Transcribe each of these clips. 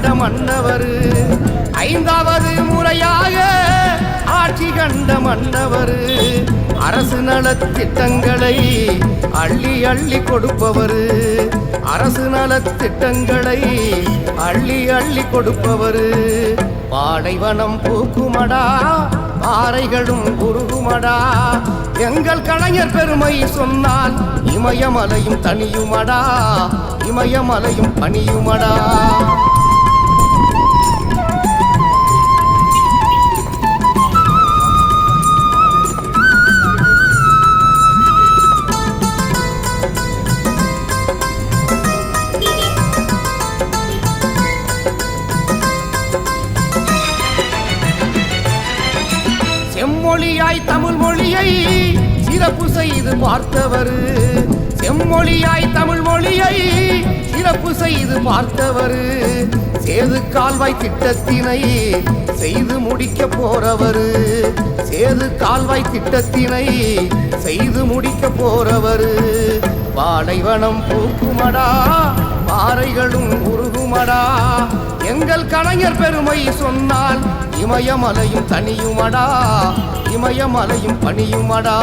கண்ட மன்னவர். ஐந்தாவது முறையாக ஆட்சி கண்ட மன்னவர். அரசு நலத்திட்டங்களை அள்ளி அள்ளி கொடுப்பவர். அரசு நலத்திட்டங்களை அள்ளி அள்ளி கொடுப்பவர். பாலைவனம் பூக்குமடா பாறைகளும் குருகுமடா எங்கள் கலைஞர் பெருமை சொன்னால் இமயமலையும் தனியுமடா. இமயமலையும் பணியுமடா. செம்மொழியாய் தமிழ் மொழியை சிறப்பு செய்து பார்த்தவர். செம்மொழியாய் தமிழ் மொழியை சிறப்பு செய்து பார்த்தவர். சேது கால்வாய் திட்டத்தினை செய்து முடிக்க போறவர். சேது கால்வாய் திட்டத்தினை செய்து முடிக்க போறவர். பாலைவனம் பூக்குமடா பாறைகளும் உருகுமடா. எங்கள் கலைஞர் பெருமை சொன்னால் இமயமலையும் தனியுமடா. இமயமலையும் பணியுமடா.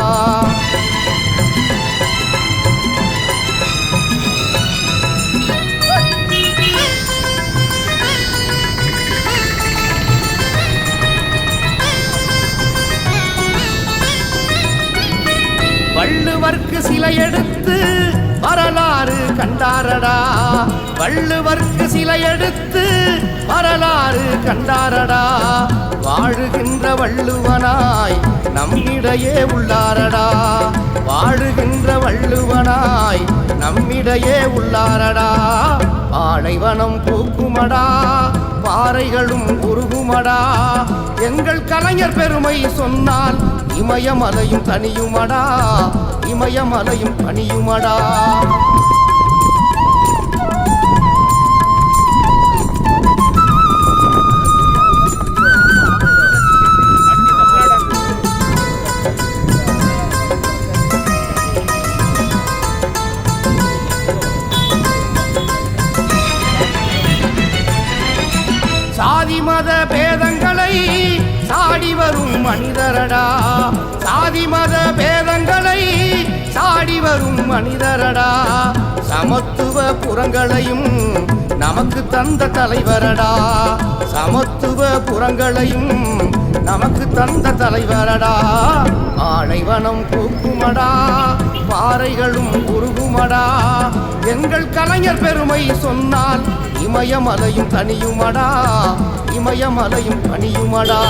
வள்ளுவர்க்கு சிலை எடுத்து வரலாறு கண்டாரடா. வள்ளுவர்க்கு சிலை எடுத்து வரலாறு கண்டாரடா. வள்ளுவனாய் நம்மிடையே உள்ளாரடா. வாழுகின்ற வள்ளுவனாய் நம்மிடையே உள்ளாரடா. பாலைவனம் பூக்குமடா பாறைகளும் உருகுமடா. எங்கள் கலைஞர் பெருமை சொன்னால் இமயமலையும் தனியுமடா. இமயமலையும் பணியுமடா மத பேதங்களை சாடி வரும் மனிதரடா. சாதி மத பேதங்களை சாடி வரும் மனிதரடா. சமத்துவ புறங்களையும் நமக்கு தந்த தலைவரடா. சமத்துவ புறங்களையும் நமக்கு தந்த தலைவரடா. ஆணைவனம் பூக்குமடா. பாறைகளும் உருகுமடா. எங்கள் கலைஞர் பெருமை சொன்னால் இமயமலையும் தனியுமடா. இமயமலையும் தனியுமடா.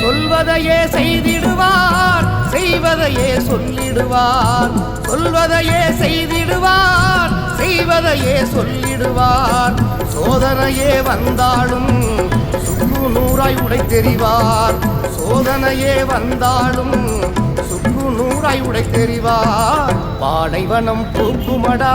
சொல்வதையே செய்திட செய்வதையே சொல்லிடுவார். சொல்வதையே செய்திடுவார். செய்வதையே சொல்லிடுவார். சோதனையே வந்தாலும் சுக்கு நூறாய் உடை தெரிவார். சோதனையே வந்தாலும் சுக்கு நூறாய் உடை தெரிவார். பாலைவனம் பூக்குமடா.